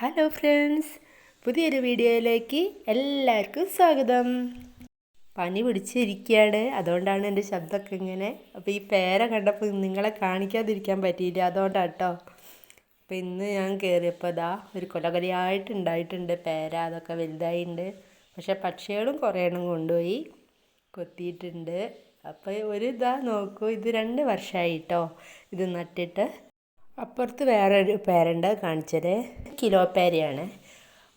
Hello friends പുതിയൊരു വീഡിയോയിലേക്ക് എല്ലാവർക്കും സ്വാഗതം. പനി പിടിച്ചിരിക്കുകയാണ്. അതുകൊണ്ടാണ് എന്റെ ശബ്ദമൊക്കെ ഇങ്ങനെ. അപ്പോൾ ഈ പേര കണ്ടപ്പോൾ നിങ്ങളെ കാണിക്കാതിരിക്കാൻ പറ്റിയില്ല. അതുകൊണ്ടാണ് കേട്ടോ. അപ്പോൾ ഇന്ന് ഞാൻ കയറിയപ്പോൾ ഇതാ ഒരു കൊലകൊലയായിട്ട് ഉണ്ടായിട്ടുണ്ട് പേര. അതൊക്കെ വലുതായിട്ടുണ്ട്. പക്ഷേ പക്ഷികളും കുറേ എണ്ണം കൊണ്ടുപോയി കൊത്തിയിട്ടുണ്ട്. അപ്പോൾ ഒരു ഇതാ നോക്കൂ. ഇത് രണ്ട് വർഷമായി കേട്ടോ. ഇത് നട്ടിട്ട് അപ്പുറത്ത് വേറൊരു പേരുണ്ട് കാണിച്ചത്. കിലോ പേരയാണ്.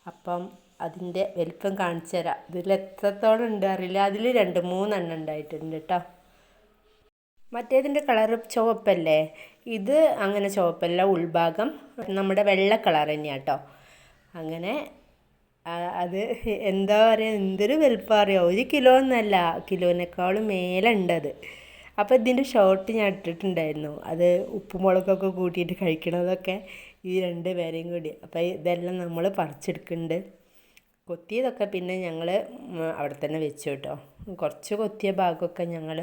അപ്പം അതിന്റെ വലിപ്പം കാണിച്ചു തരാം. ഇതിൽ എത്രത്തോളം ഉണ്ട് അറിയില്ല. അതിൽ രണ്ട് മൂന്നെണ്ണം ഉണ്ടായിട്ടുണ്ട് കേട്ടോ മറ്റേതിന്റെ കളർ ചുവപ്പല്ലേ? ഇത് അങ്ങനെ ചുവപ്പല്ല. ഉൾഭാഗം നമ്മുടെ വെള്ള കളർ തന്നെയാണ് കേട്ടോ അങ്ങനെ അത് എന്താ പറയുക എന്തൊരു വലിപ്പം അറിയാം? ഒരു കിലോ എന്നല്ല കിലോനേക്കാളും മേലുണ്ടത് അപ്പോൾ ഇതിന്റെ ഷോർട്ട് ഞാൻ ഇട്ടിട്ടുണ്ടായിരുന്നു. അത് ഉപ്പും മുളകൊക്കെ കൂട്ടിയിട്ട് കഴിക്കണതൊക്കെ ഈ രണ്ട് പേരെയും കൂടി. അപ്പോൾ ഇതെല്ലാം നമ്മൾ പറിച്ചെടുക്കുന്നുണ്ട്. കൊത്തിയതൊക്കെ പിന്നെ ഞങ്ങൾ അവിടെ തന്നെ വെച്ചു കേട്ടോ. കുറച്ച് കൊത്തിയ ഭാഗമൊക്കെ ഞങ്ങൾ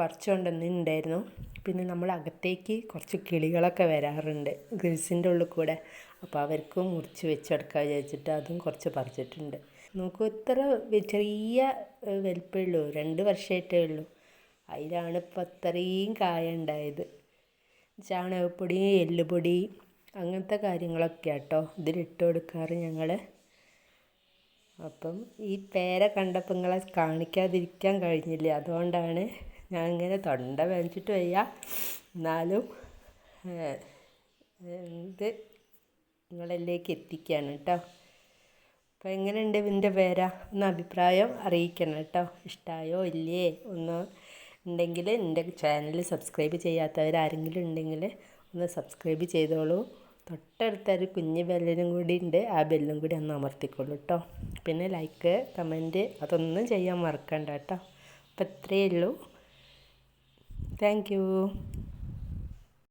പറിച്ചുകൊണ്ടുവന്നിട്ടുണ്ടായിരുന്നു പിന്നെ നമ്മൾ അകത്തേക്ക് കുറച്ച് കിളികളൊക്കെ വരാറുണ്ട് ഗ്രിൽസിന്റെ ഉള്ളിൽ കൂടെ. അപ്പോൾ അവർക്കും മുറിച്ച് വെച്ചെടുക്കാൻ വിചാരിച്ചിട്ട് അതും കുറച്ച് പറിച്ചിട്ടുണ്ട്. നമുക്ക് ഇത്ര ചെറിയ വലിപ്പമേ ഉള്ളൂ. രണ്ട് വർഷമായിട്ടേ ഉള്ളൂ. അതിലാണ് ഇപ്പം അത്രയും കായ ഉണ്ടായത്. ചാണകപ്പൊടി എല്ലുപൊടി അങ്ങനത്തെ കാര്യങ്ങളൊക്കെ കേട്ടോ ഇതിലിട്ട് കൊടുക്കാറ് ഞങ്ങൾ അപ്പം ഈ പേര കണ്ടപ്പോൾ നിങ്ങളെ കാണിക്കാതിരിക്കാൻ കഴിഞ്ഞില്ല? അതുകൊണ്ടാണ് ഞാൻ ഇങ്ങനെ തൊണ്ട വേദനിച്ചിട്ട് വയ്യ. എന്നാലും ഇത് നിങ്ങളിലേക്ക് എത്തിക്കുകയാണ് കേട്ടോ അപ്പോൾ എങ്ങനെയുണ്ട് ഇതിന്റെ പേര? ഒന്ന് അഭിപ്രായം അറിയിക്കണം കേട്ടോ ഇഷ്ടമായോ ഇല്ലേ? ഒന്ന് ഉണ്ടെങ്കിൽ എന്റെ ചാനൽ സബ്സ്ക്രൈബ് ചെയ്യാത്തവരാരെങ്കിലും ഉണ്ടെങ്കിൽ ഒന്ന് സബ്സ്ക്രൈബ് ചെയ്തോളൂ. തൊട്ടടുത്തൊരു കുഞ്ഞ് ബെല്ലിനും കൂടി ഉണ്ട്. ആ ബെല്ലും കൂടി ഒന്ന് അമർത്തിക്കോളൂ കേട്ടോ പിന്നെ ലൈക്ക് കമന്റ് അതൊന്നും ചെയ്യാൻ മറക്കണ്ട കേട്ടോ അപ്പോൾ ഇത്രയേ ഉള്ളൂ. Thank you